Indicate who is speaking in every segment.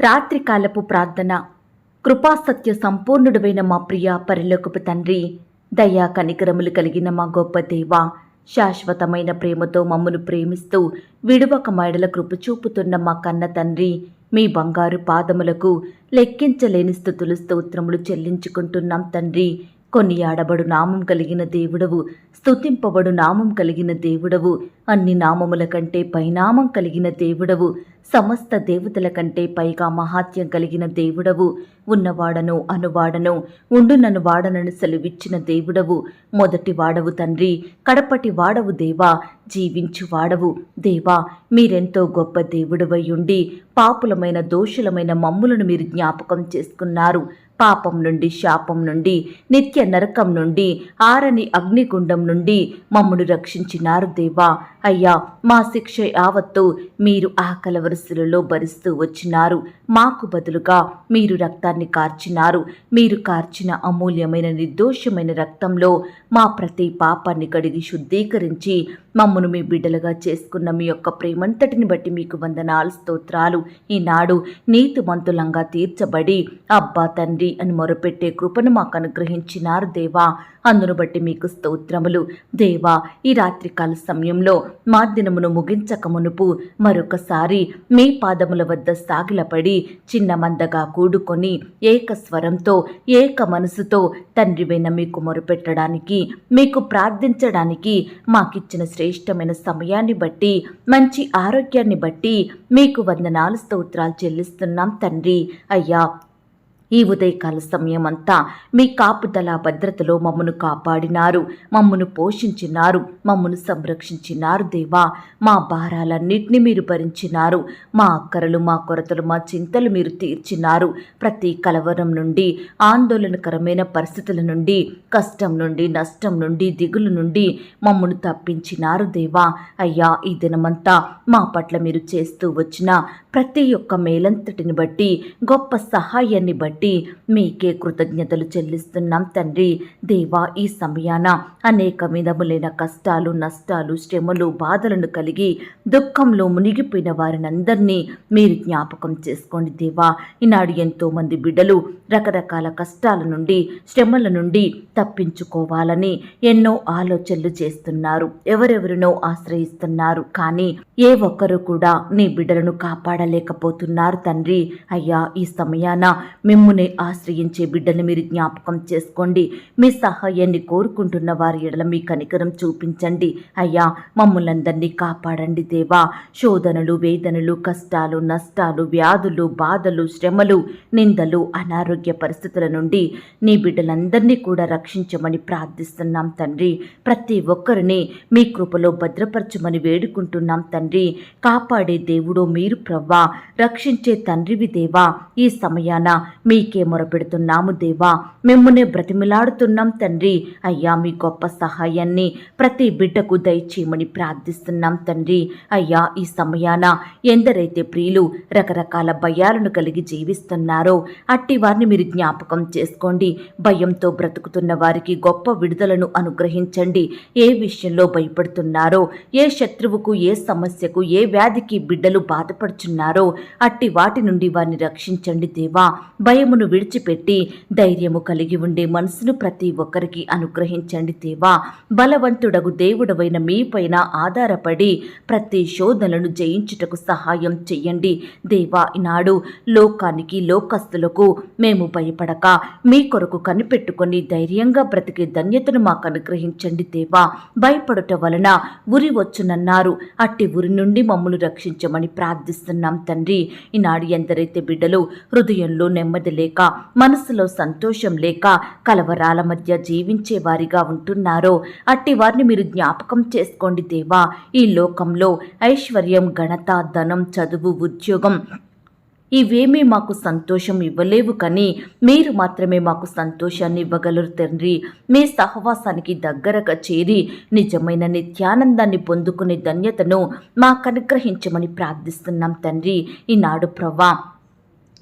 Speaker 1: రాత్రికాలపు ప్రార్థన. కృపాసత్య సంపూర్ణుడైన మా ప్రియ పరిలోకపు తండ్రి దయా కనికరములు కలిగిన మా గొప్ప దేవ శాశ్వతమైన ప్రేమతో మమ్మను ప్రేమిస్తూ విడువక మైడల కృప చూపుతున్న మా కన్న తండ్రి మీ బంగారు పాదములకు లెక్కించలేని స్థుతులు స్తోత్రములు చెల్లించుకుంటున్నాం తండ్రి. కొనియాడబడు నామం కలిగిన దేవుడవు స్తుతింపబడు నామం కలిగిన దేవుడవు అన్ని నామముల కంటే పైనామం కలిగిన దేవుడవు సమస్త దేవతల కంటే పైగా మహాత్యం కలిగిన దేవుడవు ఉన్నవాడను అనువాడను ఉండునను వాడనను సెలవిచ్చిన దేవుడవు మొదటి వాడవు తండ్రి కడపటి వాడవు దేవా జీవించు వాడవు దేవా మీరెంతో గొప్ప దేవుడవై ఉండి పాపులమైన దోషులమైన మమ్ములను మీరు జ్ఞాపకం చేసుకున్నారు. పాపం నుండి శాపం నుండి నిత్య నరకం నుండి ఆరని అగ్నిగుండం నుండి మమ్మను రక్షించినారు దేవా. అయ్యా మా శిక్ష యావత్తు మీరు ఆ వరుసలలో భరిస్తూ వచ్చినారు. మాకు బదులుగా మీరు రక్తాన్ని కార్చినారు. మీరు కార్చిన అమూల్యమైన నిర్దోషమైన రక్తంలో మా ప్రతి పాపాన్ని కడిగి శుద్ధీకరించి మమ్మను మీ బిడ్డలుగా చేసుకున్న మీ యొక్క ప్రేమంతటిని బట్టి మీకు వందనాలు స్తోత్రాలు. ఈనాడు నీతిమంతులంగా తీర్చబడి అబ్బా తండ్రి అని మొరపెట్టే కృపను మాకు అనుగ్రహించినారు దేవా. అందును బట్టి మీకు స్తోత్రములు. దేవా ఈ రాత్రికాల సమయంలో మా దినమును ముగించక మునుపు మరొకసారి మీ పాదముల వద్ద సాగిలపడి చిన్న మందగా కూడుకొని ఏక స్వరంతో ఏక మనసుతో తండ్రివైన మీకు మొరపెట్టడానికి మీకు ప్రార్థించడానికి మాకిచ్చిన శ్రేష్టమైన సమయాన్ని బట్టి మంచి ఆరోగ్యాన్ని బట్టి మీకు వందనాలు స్తోత్రాలు చెల్లిస్తున్నాం తండ్రి. అయ్యా ఈ ఉదయకాల సమయం అంతా మీ కాపుదల భద్రతలో మమ్మను కాపాడినారు. మమ్మను పోషించినారు. మమ్మను సంరక్షించినారు దేవా. మా భారాలన్నింటినీ మీరు భరించినారు. మా అక్కరలు మా కొరతలు మా చింతలు మీరు తీర్చినారు. ప్రతి కలవరం నుండి ఆందోళనకరమైన పరిస్థితుల నుండి కష్టం నుండి నష్టం నుండి దిగులు నుండి మమ్మను తప్పించినారు దేవా. అయ్యా ఈ దినమంతా మా పట్ల మీరు చేస్తూ వచ్చిన ప్రతి ఒక్క మేలంతటిని బట్టి గొప్ప సహాయాన్ని బట్టి మీకే కృతజ్ఞతలు చెల్లిస్తున్నాం తండ్రి. దేవా ఈ సమయాన అనేక విధములైన కష్టాలు నష్టాలు శ్రమలు బాధలను కలిగి దుఃఖంలో మునిగిపోయిన వారినందరినీ మీరు జ్ఞాపకం చేసుకోండి దేవా. ఈనాడు ఎంతోమంది బిడ్డలు రకరకాల కష్టాల నుండి శ్రమల నుండి తప్పించుకోవాలని ఎన్నో ఆలోచనలు చేస్తున్నారు ఎవరెవరినో ఆశ్రయిస్తున్నారు. కానీ ఏ ఒక్కరు కూడా నీ బిడ్డలను కాపాడలేకపోతున్నారు తండ్రి. అయ్యా ఈ సమయాన మిమ్మునే ఆశ్రయించే బిడ్డని మీరు జ్ఞాపకం చేసుకోండి. మీ సహాయాన్ని కోరుకుంటున్న వారి ఎడల మీ కనికరం చూపించండి. అయ్యా మమ్ములందరినీ కాపాడండి దేవా. శోధనలు వేదనలు కష్టాలు నష్టాలు వ్యాధులు బాధలు శ్రమలు నిందలు అనారోగ్య పరిస్థితుల నుండి నీ బిడ్డలందరినీ కూడా రక్షించమని ప్రార్థిస్తున్నాం తండ్రి. ప్రతి ఒక్కరిని మీ కృపలో భద్రపరచమని వేడుకుంటున్నాం తండ్రి. కాపాడే దేవుడు మీరు ప్రవ్వ. రక్షించే తండ్రివి దేవా ఈ సమయాన మీకే మొరపెడుతున్నాము దేవా. మిమ్మునే బ్రతిమిలాడుతున్నాం తండ్రి. అయ్యా మీ గొప్ప సహాయాన్ని ప్రతి బిడ్డకు దయచేయమని ప్రార్థిస్తున్నాం తండ్రి. అయ్యా ఈ సమయాన ఎందరైతే ప్రియులు రకరకాల భయాలను కలిగి జీవిస్తున్నారో అట్టి వారిని మీరు జ్ఞాపకం చేసుకోండి. భయంతో బ్రతుకుతున్న వారికి గొప్ప విడుదలను అనుగ్రహించండి. ఏ విషయంలో భయపడుతున్నారో ఏ శత్రువుకు ఏ సమస్యకు ఏ వ్యాధికి బిడ్డలు బాధపడుచున్నారు అట్టి వాటి నుండి వారిని రక్షించండి దేవా. భయమును విడిచిపెట్టి ధైర్యము కలిగి ఉండే మనసును ప్రతి ఒక్కరికి అనుగ్రహించండి దేవా. బలవంతుడగు దేవుడవైన మీపైన ఆధారపడి ప్రతి శోధనలను జయించుటకు సహాయం చెయ్యండి. దేవా ఈనాడు లోకానికి లోకస్తులకు మేము భయపడక మీ కొరకు కనిపెట్టుకొని ధైర్యంగా బ్రతికే ధన్యతను మాకు అనుగ్రహించండి దేవా. భయపడుట వలన ఉరి వచ్చునన్నారు. అట్టి ఉరి నుండి మమ్మల్ని రక్షించమని ప్రార్థిస్తున్నాం. తండ్రి. ఈనాడు ఎందరైతే బిడ్డలు హృదయంలో నెమ్మది లేక మనసులో సంతోషం లేక కలవరాల మధ్య జీవించే వారిగా ఉంటున్నారో అట్టి వారిని మీరు జ్ఞాపకం చేసుకోండి దేవా. ఈ లోకంలో ఐశ్వర్యం ఘనత ధనం చదువు ఉద్యోగం ఇవేమీ మాకు సంతోషం ఇవ్వలేవు కానీ మీరు మాత్రమే మాకు సంతోషాన్ని ఇవ్వగలరు తండ్రి. మీ సహవాసానికి దగ్గరగా చేరి నిజమైన నిత్యానందాన్ని పొందుకునే ధన్యతను మాకు అనుగ్రహించమని ప్రార్థిస్తున్నాం తండ్రి. ఈనాడు ప్రవ్వా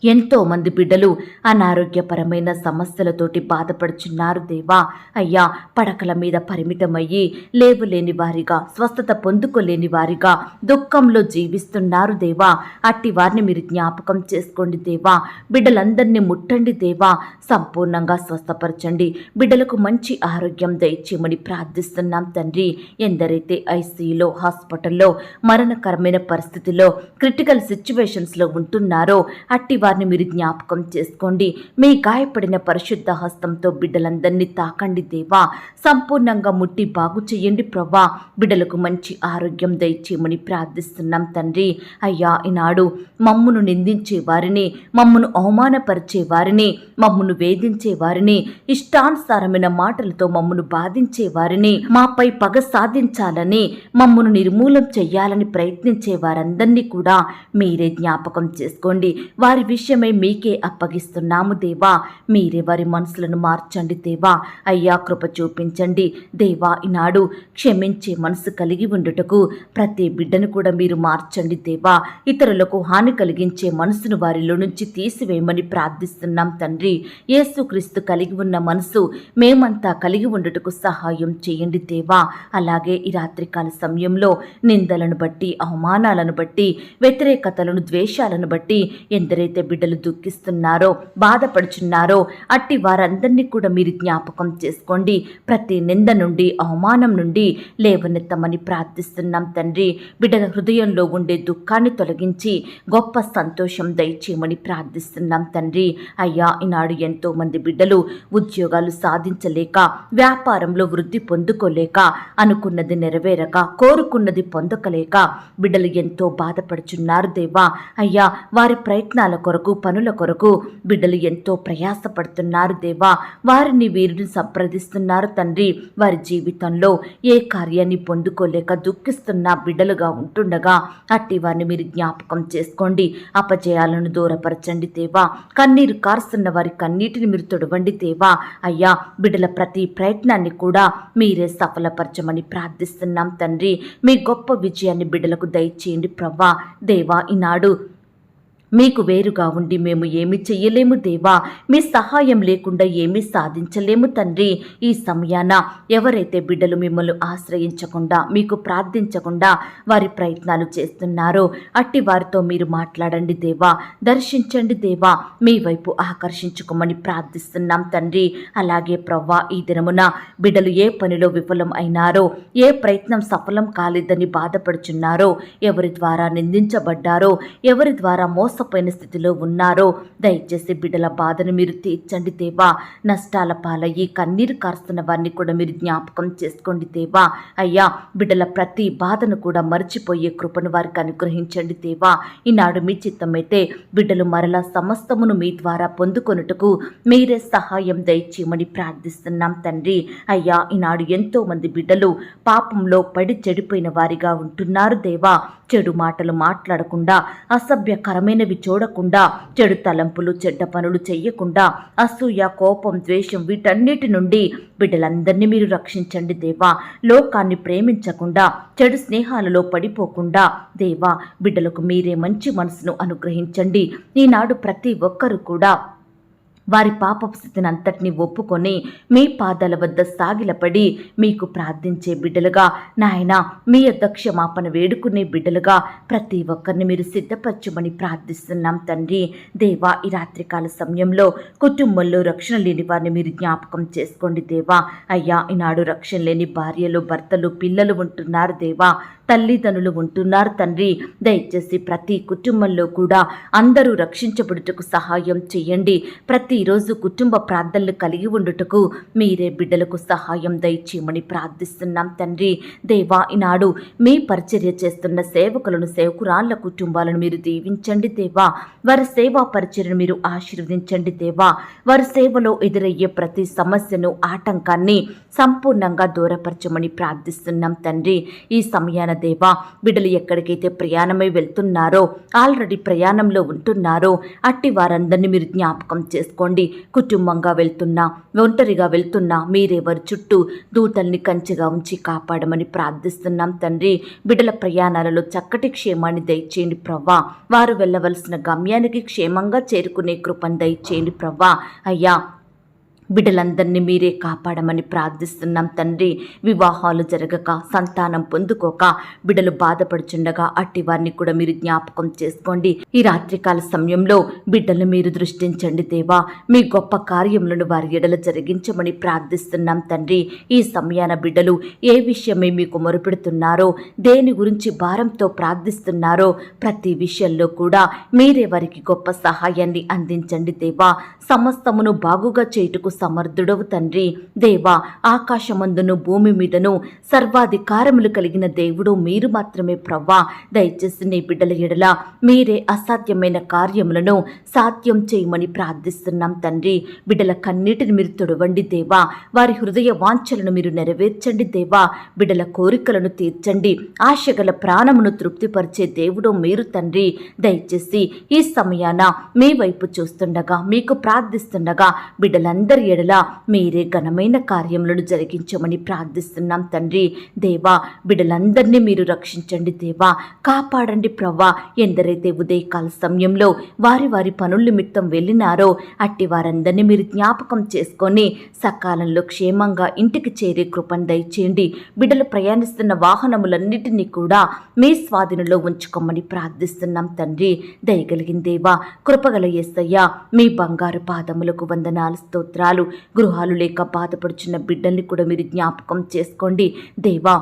Speaker 1: ఎంతో మంది బిడ్డలు అనారోగ్యపరమైన సమస్యలతోటి బాధపడుచున్నారు దేవా. అయ్యా పడకల మీద పరిమితమయ్యి లేవులేని వారిగా స్వస్థత పొందుకోలేని వారిగా దుఃఖంలో జీవిస్తున్నారు దేవా. అట్టి వారిని మీరు జ్ఞాపకం చేసుకోండి దేవా. బిడ్డలందరినీ ముట్టండి దేవా. సంపూర్ణంగా స్వస్థపరచండి. బిడ్డలకు మంచి ఆరోగ్యం దయచేయమని ప్రార్థిస్తున్నాం తండ్రి. ఎందరైతే ఐసీయూలో హాస్పిటల్లో మరణకరమైన పరిస్థితిలో క్రిటికల్ సిచ్యువేషన్స్లో ఉంటున్నారో అట్టి వారిని మీరు జ్ఞాపకం చేసుకోండి. మీ గాయపడిన పరిశుద్ధ హస్తంతో బిడ్డలందరినీ తాకండి దేవా. సంపూర్ణంగా ముట్టి బాగు చేయండి ప్రభా బిడ్డలకు మంచి ఆరోగ్యం దయచేయమని ప్రార్థిస్తున్నాం తండ్రి. అయ్యా ఈనాడు మమ్మును నిందించే వారిని మమ్మను అవమానపరిచే వారిని మమ్మును వేధించే వారిని ఇష్టానుసారమైన మాటలతో మమ్మను బాధించే వారిని మాపై పగ సాధించాలని మమ్మను నిర్మూలం చేయాలని ప్రయత్నించే వారందరినీ కూడా మీరే జ్ఞాపకం చేసుకోండి. వారి విషయమై మీకే అప్పగిస్తున్నాము దేవా. మీరే వారి మనసులను మార్చండి దేవా. అయ్యా కృప చూపించండి. దేవా ఈనాడు క్షమించే మనసు కలిగి ఉండుటకు ప్రతి బిడ్డను కూడా మీరు మార్చండి దేవా. ఇతరులకు హాని కలిగించే మనసును వారిలో నుంచి తీసివేయమని ప్రార్థిస్తున్నాం తండ్రి. యేసుక్రీస్తు కలిగి ఉన్న మనసు మేమంతా కలిగి ఉండుటకు సహాయం చేయండి దేవా. అలాగే ఈ రాత్రికాల సమయంలో నిందలను బట్టి అవమానాలను బట్టి వ్యతిరేకతలను ద్వేషాలను బట్టి ఎందరైతే బిడ్డలు దుఃఖిస్తున్నారో బాధపడుచున్నారో అట్టి వారందరినీ కూడా మీరు జ్ఞాపకం చేసుకోండి. ప్రతి నింద నుండి అవమానం నుండి లేవనెత్తమని ప్రార్థిస్తున్నాం తండ్రి. బిడ్డల హృదయంలో ఉండే దుఃఖాన్ని తొలగించి గొప్ప సంతోషం దయచేయమని ప్రార్థిస్తున్నాం తండ్రి. అయ్యా ఈనాడు ఎంతో మంది బిడ్డలు ఉద్యోగాలు సాధించలేక వ్యాపారంలో వృద్ధి పొందుకోలేక అనుకున్నది నెరవేరక కోరుకున్నది పొందకలేక బిడ్డలు ఎంతో బాధపడుచున్నారు దేవా. అయ్యా వారి ప్రయత్నాల కొరకు కొరకు పనుల కొరకు బిడ్డలు ఎంతో ప్రయాసపడుతున్నారు దేవా. వారిని వీరిని సంప్రదిస్తున్నారు తండ్రి. వారి జీవితంలో ఏ కార్యాన్ని పొందుకోలేక దుఃఖిస్తున్న బిడ్డలుగా ఉంటుండగా అట్టి వారిని మీరు జ్ఞాపకం చేసుకోండి. అపజయాలను దూరపరచండి దేవా. కన్నీరు కారుస్తున్న వారి కన్నీటిని మీరు తొడవండి దేవా. అయ్యా బిడ్డల ప్రతి ప్రయత్నాన్ని కూడా మీరే సఫలపరచమని ప్రార్థిస్తున్నాం తండ్రి. మీ గొప్ప విజయాన్ని బిడ్డలకు దయచేయండి ప్రవ్వా దేవా ఈనాడు మీకు వేరుగా ఉండి మేము ఏమి చెయ్యలేము దేవా. మీ సహాయం లేకుండా ఏమీ సాధించలేము తండ్రి. ఈ సమయాన ఎవరైతే బిడ్డలు మిమ్మల్ని ఆశ్రయించకుండా మీకు ప్రార్థించకుండా వారి ప్రయత్నాలు చేస్తున్నారో అట్టి వారితో మీరు మాట్లాడండి దేవా. దర్శించండి దేవా. మీ వైపు ఆకర్షించుకోమని ప్రార్థిస్తున్నాం తండ్రి. అలాగే ప్రవ్వా ఈ దినమున బిడ్డలు ఏ పనిలో విఫలం అయినారో ఏ ప్రయత్నం సఫలం కాలేదని బాధపడుచున్నారో ఎవరి ద్వారా నిందించబడ్డారో ఎవరి ద్వారా మోస మోసపోయిన స్థితిలో ఉన్నారో దయచేసి బిడ్డల బాధను మీరు తీర్చండి దేవా. నష్టాల పాలయ్యి కన్నీరు కారుస్తున్న వారిని కూడా మీరు జ్ఞాపకం చేసుకోండి దేవా. అయ్యా బిడ్డల ప్రతి బాధను కూడా మర్చిపోయే కృపను వారికి అనుగ్రహించండి దేవా. ఈనాడు మీ చిత్తమైతే బిడ్డలు మరలా సమస్తమును మీ ద్వారా పొందుకొనుటకు మీరే సహాయం దయచేయమని ప్రార్థిస్తున్నాం తండ్రి. అయ్యా ఈనాడు ఎంతో మంది బిడ్డలు పాపంలో పడి చెడిపోయిన వారిగా ఉంటున్నారు దేవా. చెడు మాటలు మాట్లాడకుండా అసభ్యకరమైన చెడ్డవి చూడకుండా చెడు తలంపులు చెడ్డ పనులు చెయ్యకుండా అసూయ కోపం ద్వేషం వీటన్నిటి నుండి బిడ్డలందరినీ మీరు రక్షించండి దేవా. లోకాన్ని ప్రేమించకుండా చెడు స్నేహాలలో పడిపోకుండా దేవా బిడ్డలకు మీరే మంచి మనసును అనుగ్రహించండి. ఈనాడు ప్రతి ఒక్కరు కూడా వారి పాప స్థితిని అంతటిని ఒప్పుకొని మీ పాదాల వద్ద సాగిలపడి మీకు ప్రార్థించే బిడ్డలుగా నాయన మీ యొద్ద క్షమాపణ వేడుకునే బిడ్డలుగా ప్రతి ఒక్కరిని మీరు సిద్ధపరచమని ప్రార్థిస్తున్నాం తండ్రి. దేవా ఈ రాత్రికాల సమయంలో కుటుంబంలో రక్షణ లేని వారిని మీరు జ్ఞాపకం చేసుకోండి దేవా. అయ్యా ఈనాడు రక్షణ లేని భార్యలు భర్తలు పిల్లలు ఉంటున్నారు దేవా. తల్లిదండ్రులు ఉంటున్నారు తండ్రి. దయచేసి ప్రతి కుటుంబంలో కూడా అందరూ రక్షించబడుటకు సహాయం చేయండి. ప్రతి ఈరోజు కుటుంబ ప్రార్థనలు కలిగి ఉండుటకు మీరే బిడ్డలకు సహాయం దయచేయమని ప్రార్థిస్తున్నాం తండ్రి. దేవా ఈనాడు మీ పరిచర్య చేస్తున్న సేవకులను సేవకురాళ్ళ కుటుంబాలను మీరు దీవించండి దేవా. వారి సేవా పరిచర్యను మీరు ఆశీర్వదించండి దేవా. వారి సేవలో ఎదురయ్యే ప్రతి సమస్యను ఆటంకాన్ని సంపూర్ణంగా దూరపరచమని ప్రార్థిస్తున్నాం తండ్రి. ఈ సమయాన దేవా బిడ్డలు ఎక్కడికైతే ప్రయాణమై వెళ్తున్నారో ఆల్రెడీ ప్రయాణంలో ఉంటున్నారో అట్టి వారందరినీ మీరు జ్ఞాపకం చేసుకోండి. కుటుంబంగా వెళ్తున్నా ఒంటరిగా వెళ్తున్నా మీరెవరి చుట్టూ దూతల్ని కంచెగా ఉంచి కాపాడమని ప్రార్థిస్తున్నాం తండ్రి. బిడ్డల ప్రయాణాలలో చక్కటి క్షేమాన్ని దయచేయండి ప్రవ్వా. వారు వెళ్ళవలసిన గమ్యానికి క్షేమంగా చేరుకునే కృపను దయచేయండి ప్రవ్వా. అయ్యా బిడ్డలందరినీ మీరే కాపాడమని ప్రార్థిస్తున్నాం తండ్రి. వివాహాలు జరగక సంతానం పొందుకోక బిడ్డలు బాధపడుచుండగా అట్టి వారిని కూడా మీరు జ్ఞాపకం చేసుకోండి. ఈ రాత్రికాల సమయంలో బిడ్డలు మీరు దృష్టించండి దేవా. మీ గొప్ప కార్యములను వారి ఎడల జరిగించమని ప్రార్థిస్తున్నాం తండ్రి. ఈ సమయాన బిడ్డలు ఏ విషయమై మీకు మొరుపెడుతున్నారో దేని గురించి భారంతో ప్రార్థిస్తున్నారో ప్రతి విషయంలో కూడా మీరే వారికి గొప్ప సహాయాన్ని అందించండి దేవా. సమస్తమును బాగుగా చేయుటకు సమర్థుడవు తండ్రి. దేవా ఆకాశమందును భూమి మీదను సర్వాధికారములు కలిగిన దేవుడు మీరు మాత్రమే ప్రవ్వా. దయచేసి నీ బిడ్డల ఎడల మీరే అసాధ్యమైన కార్యములను సాధ్యం చేయమని ప్రార్థిస్తున్నాం తండ్రి. బిడ్డల కన్నీటిని మీరు తొడవండి దేవా. వారి హృదయ వాంఛలను మీరు నెరవేర్చండి దేవా. బిడ్డల కోరికలను తీర్చండి. ఆశగల ప్రాణమును తృప్తిపరిచే దేవుడు మీరు తండ్రి. దయచేసి ఈ సమయాన మీ వైపు చూస్తుండగా మీకు ప్రార్థిస్తుండగా బిడ్డలందరి ఎడల మీరే ఘనమైన కార్యములను జరిగించమని ప్రార్థిస్తున్నాం తండ్రి. దేవా బిడ్డలందరినీ మీరు రక్షించండి దేవా. కాపాడండి ప్రవ్వా. ఎందరైతే ఉదయకాల సమయంలో వారి వారి పనుల నిమిత్తం వెళ్ళినారో అట్టి వారందరినీ మీరు జ్ఞాపకం చేసుకొని సకాలంలో క్షేమంగా ఇంటికి చేరే కృపను దయచేయండి. బిడ్డలు ప్రయాణిస్తున్న వాహనములన్నిటినీ కూడా మీ స్వాధీనంలో ఉంచుకోమని ప్రార్థిస్తున్నాం తండ్రి. దయగలిగిందేవా కృపగల ఎస్సయ్యా మీ బంగారు పాదములకు వందనాలు స్తోత్రాలు గృహాలు లేక బాధపడుచున్న బిడ్డల్ని కూడా మీరు జ్ఞాపకం చేసుకోండి. దేవా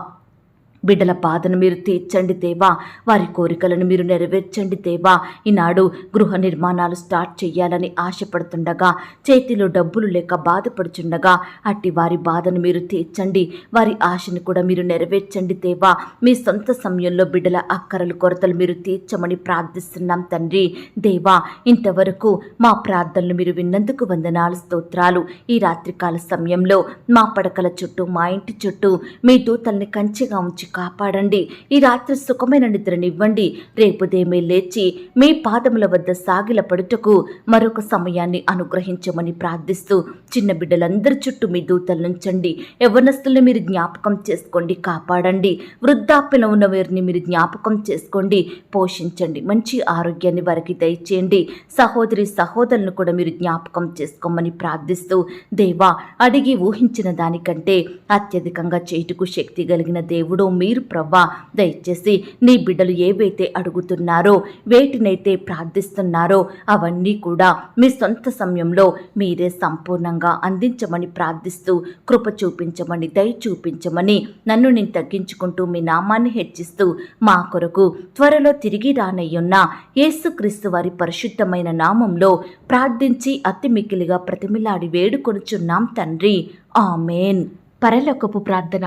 Speaker 1: బిడ్డల బాధను మీరు తీర్చండి దేవా. వారి కోరికలను మీరు నెరవేర్చండి దేవా. ఈనాడు గృహ నిర్మాణాలు స్టార్ట్ చేయాలని ఆశపడుతుండగా చేతిలో డబ్బులు లేక బాధపడుచుండగా అట్టి వారి బాధను మీరు తీర్చండి. వారి ఆశను కూడా మీరు నెరవేర్చండి దేవా. మీ సొంత సమయంలో బిడ్డల అక్కరలు కొరతలు మీరు తీర్చమని ప్రార్థిస్తున్నాం తండ్రి. దేవా ఇంతవరకు మా ప్రార్థనలు మీరు విన్నందుకు వందనాలు స్తోత్రాలు. ఈ రాత్రికాల సమయంలో మా పడకల చుట్టూ మా ఇంటి చుట్టూ మీ దూతల్ని కంచెగా ఉంచి కాపాడండి. ఈ రాత్రి సుఖమైన నిద్రనివ్వండి. రేపుదేమే లేచి మీ పాదముల వద్ద సాగిల పడుటకు మరొక సమయాన్ని అనుగ్రహించమని ప్రార్థిస్తూ చిన్న బిడ్డలందరి చుట్టూ మీ దూతలుంచండి యవ్వనస్తుల్ని మీరు జ్ఞాపకం చేసుకోండి. కాపాడండి. వృద్ధాప్యలో ఉన్న వారిని మీరు జ్ఞాపకం చేసుకోండి. పోషించండి. మంచి ఆరోగ్యాన్ని వారికి దయచేయండి. సహోదరి సహోదరులను కూడా మీరు జ్ఞాపకం చేసుకోమని ప్రార్థిస్తూ దేవా అడిగి ఊహించిన దానికంటే అత్యధికంగా చేటుకు శక్తి కలిగిన దేవుడు మీరు ప్రవ్వా దయచేసి నీ బిడ్డలు ఏవైతే అడుగుతున్నారో వేటినైతే ప్రార్థిస్తున్నారో అవన్నీ కూడా మీ సొంత సమయంలో మీరే సంపూర్ణంగా అందించమని ప్రార్థిస్తూ కృప చూపించమని దయ చూపించమని నన్ను నేను తగ్గించుకుంటూ మీ నామాన్ని హెచ్చిస్తూ మా కొరకు త్వరలో తిరిగి రానయ్యున్న యేసుక్రీస్తు వారి పరిశుద్ధమైన నామంలో ప్రార్థించి అతి మిక్కిలిగా ప్రతిమిలాడి వేడుకొనుచున్నాం తండ్రి. ఆమెన్. పరలోకపు ప్రార్థన.